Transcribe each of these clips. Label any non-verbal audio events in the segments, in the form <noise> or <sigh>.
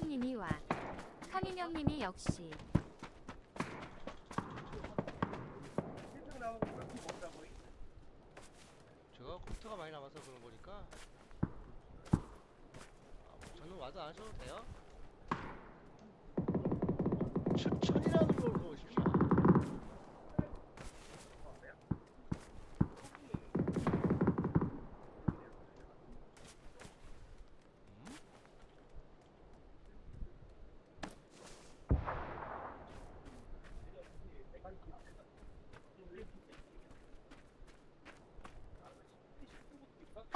카민영님이 와. 카민영님이 역시. 제가 컴퓨터가 많이 남아서 그런 거니까 아, 뭐 저는 와도 안 하셔도 돼요 추천이라는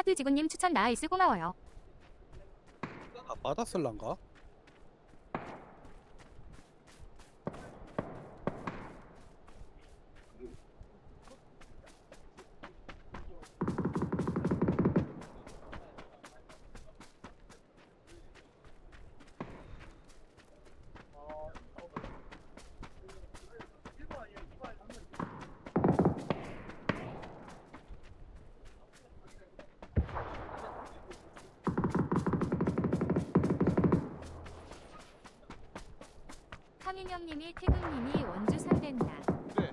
하드 지구님 추천 나이스 고마워요. 아 받았을란가? 카민영님이 태근님이 원주 산댄다. 네.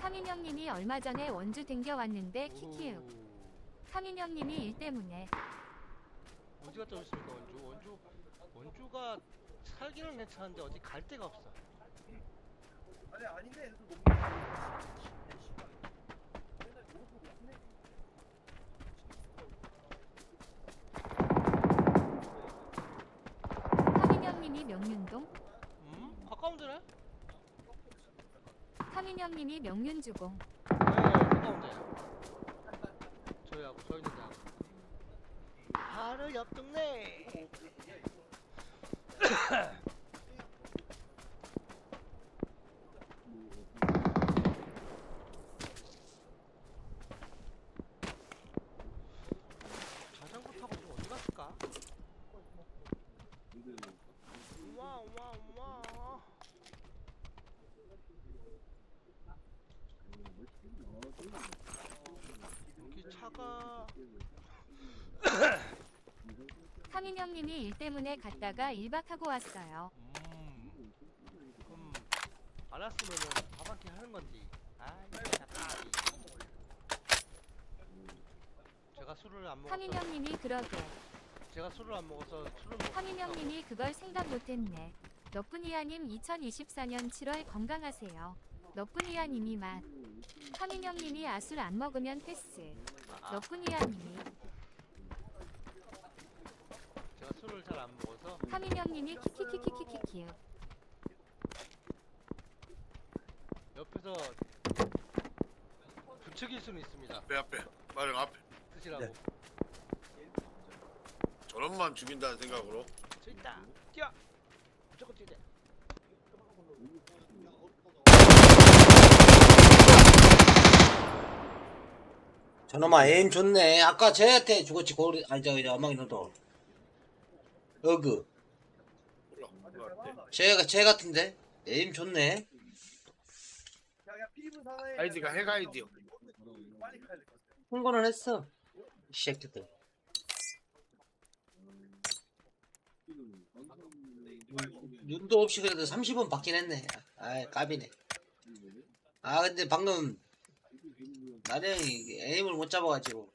카민영님이 얼마 전에 원주 댕겨 왔는데 키키우. 카민영님이 일 때문에. 어디 갔다 오셨습니까 원주? 원주 원주가 살기는 괜찮은데 어디 갈 데가 없어 아니 아닌데 너무 명륜 주공. 네 가까운데 저희하고 저 있는 데하고 바로 옆 동네 <laughs> 자전거 타고 좀 어디 갔을까? 와와와 여기 차가 <coughs> 카민영님이 일 때문에 갔다가 1박하고 왔어요. 음 그럼 안 왔으면은 밥한끼 하는 건지 아 진짜 까비 제가 술을 안 먹어서 카민영님이 그러게. 제가 술을 안 먹어서 술을 먹 카민영님이 그걸 생각 못했네. 너뿐이야님 2024년 7월 건강하세요. 너뿐이야님이 맛. 카민영님이 아술 안 먹으면 패스. 아, 아, 너뿐이야님이. 제가 술을 잘 안 먹어서 카민영님이 키키키키키키키. 옆에서 부추길 수는 있습니다 앞에 앞에 마령 앞에 드시라고 네. 저런만 죽인다는 생각으로 저 있다 뛰어 무조건 뛰어 저놈아 에임 좋네. 아까 쟤한테 죽었지 고리 아니 저기 저 어망이 너도 어그. 몰라 몰라 쟤가 쟤 같은데? 에임 좋네. 아이디가 핵 아이디요 홍보는 했어 이 새끼들. 눈도 없이 그래도 30원 받긴 했네. 아이 까비네. 아 근데 방금 나령이 에임을 못 잡아가지고.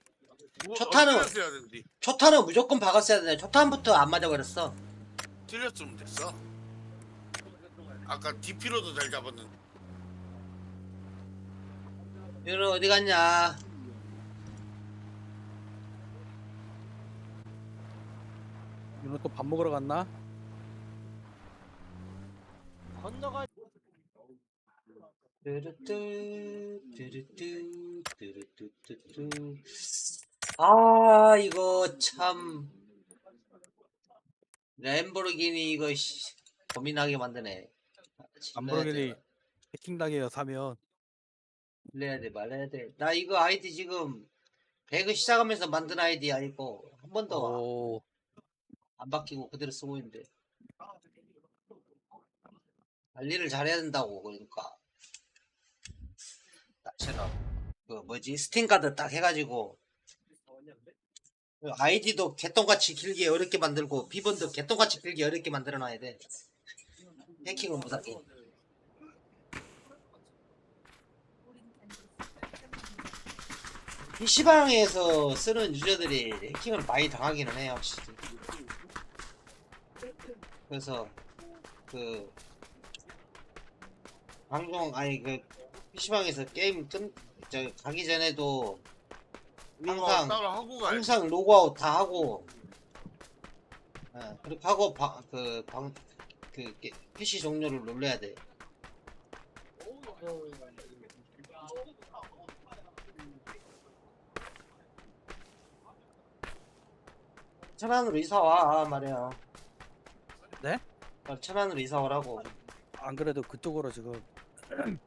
뭐, 어떻게 되는지 초탄은 무조건 박았어야 되는데 초탄부터 안 맞아버렸어. 틀렸으면 됐어. 아까 DP로도 잘 잡았는데. 윤호 어디 갔냐? 윤호 또밥 먹으러 갔나? 건너가 뚜루뚜 뚜루뚜 뚜루뚜뚜뚜 아 이거 참. 램보르기니 이거 씨, 고민하게 만드네. 람보르기니 해킹당해요 사면. 빌려야 돼 말아야 돼 나 이거 아이디 지금 배그 시작하면서 만든 아이디 아니고 한 번도 안오 바뀌고 그대로 쓰고 있는데. 관리를 잘해야 된다고 그러니까. 나처럼 그 뭐지? 스팀카드 딱 해가지고 그 아이디도 개똥같이 길게 어렵게 만들고 비번도 개똥같이 길게 어렵게 만들어놔야 돼. 해킹을 못하게 PC방에서 쓰는 유저들이 해킹을 많이 당하기는 해요 확실히. 그래서 그 방송 아니 그 PC방에서 게임 끝 저 가기 전에도 항상 따로 하고. 항상 로그아웃 다 하고 예, 그렇게 하고 그방그 PC 종료를 눌러야 돼. 천안으로 이사 와 말이야. 네? 천안으로 이사 오라고. 안 그래도 그쪽으로 지금 <clears throat>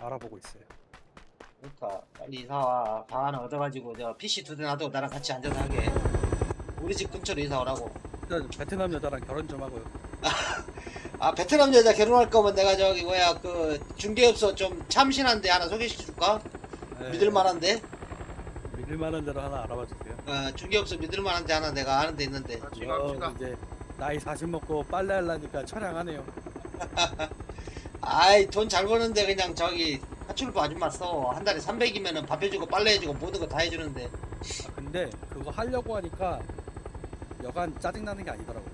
알아보고 있어요. 그러니까 빨리 이사 와. 방 하나 얻어가지고 저 PC 두 대 놔두고 나랑 같이 앉아서 하게. 우리 집 근처로 이사 오라고. 일단 베트남 여자랑 결혼 좀 하고요. <laughs> 아 베트남 여자 결혼할 거면 내가 저기 뭐야 그 중개업소 좀 참신한데 하나 소개시켜 줄까? 네, 믿을 만한데? 믿을 만한 데로 하나 알아봐 주세요. 어 중개업소 믿을 만한데 하나 내가 아는 데 있는데 같이 어, 갑시다. 이제 나이 40 먹고 빨래 하려니까 처량하네요. <laughs> 아이 돈 잘 버는데 그냥 저기 하출부 아줌마 써 한 달에 300이면은 밥 해주고 빨래 해주고 모든 거 다 해주는데 아, 근데 그거 하려고 하니까 여간 짜증나는 게 아니더라고.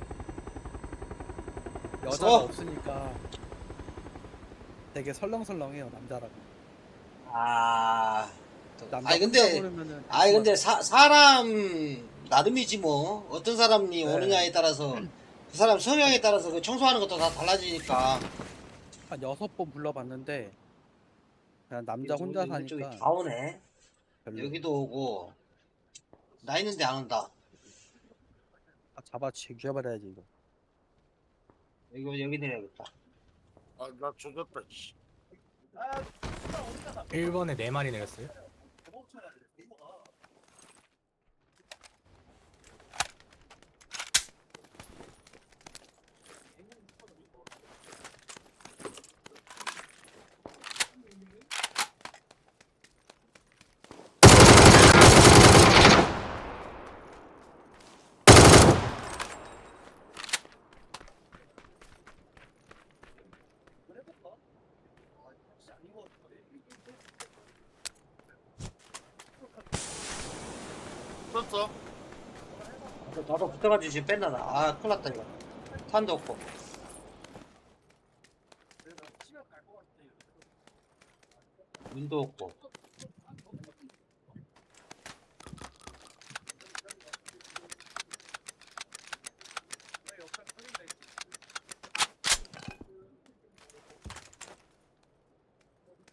여자가 어? 없으니까 되게 설렁설렁해요 남자라고. 아 또- 남자 아니 근데 그러면은 아니 근데 사, 사람 나름이지 뭐 어떤 사람이 네. 오느냐에 따라서 그 사람 성향에 따라서 그 청소하는 것도 다 달라지니까 한 여섯 번 불러봤는데 그냥 남자 혼자 이쪽이 사니까 다 오네 별로 여기도 오고 나 있는데 안 온다 아, 잡아 죽여버려야지 이거. 여기 여기 내려야겠다 아, 나 조졌다. 씨. 1번에 4마리 내렸어요. 썼어? 나도 붙어가지고 지금 뺀다 나아 큰일 났다 이거. 탄도 없고. 문도 없고.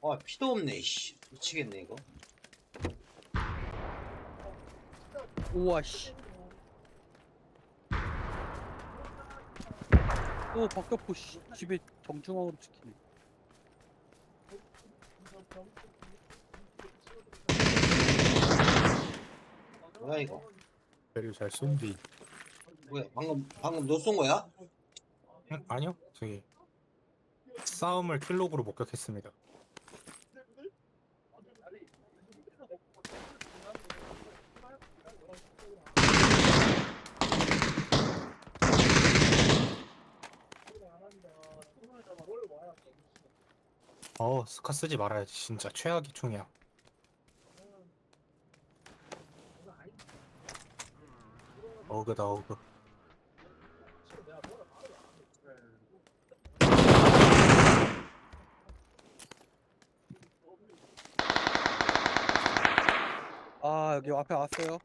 아 피도 없네 이씨. 미치겠네 이거 우와 씨. 또 박격포 씨 집에 정중앙으로 찍히네. 뭐야 이거 배를 잘쏜 뒤. 뭐야 방금 방금 너 쏜 거야? 응? 아니요. 저기 싸움을 킬로그로 목격했습니다. 어, 스카 쓰지 말아야지. 진짜 최악의 총이야. 어그다 어그. 아 여기 앞에 왔어요.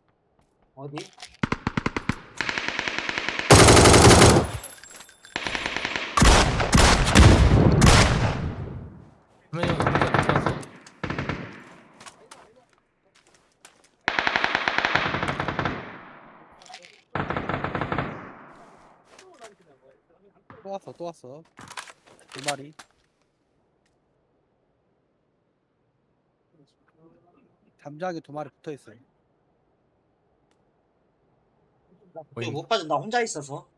어디? 화면이 혼자 나타났어. 또 왔어 또 왔어. 두 마리. 담장에 두 마리 붙어 있어요. 이거 못 빠져 나 혼자 있어서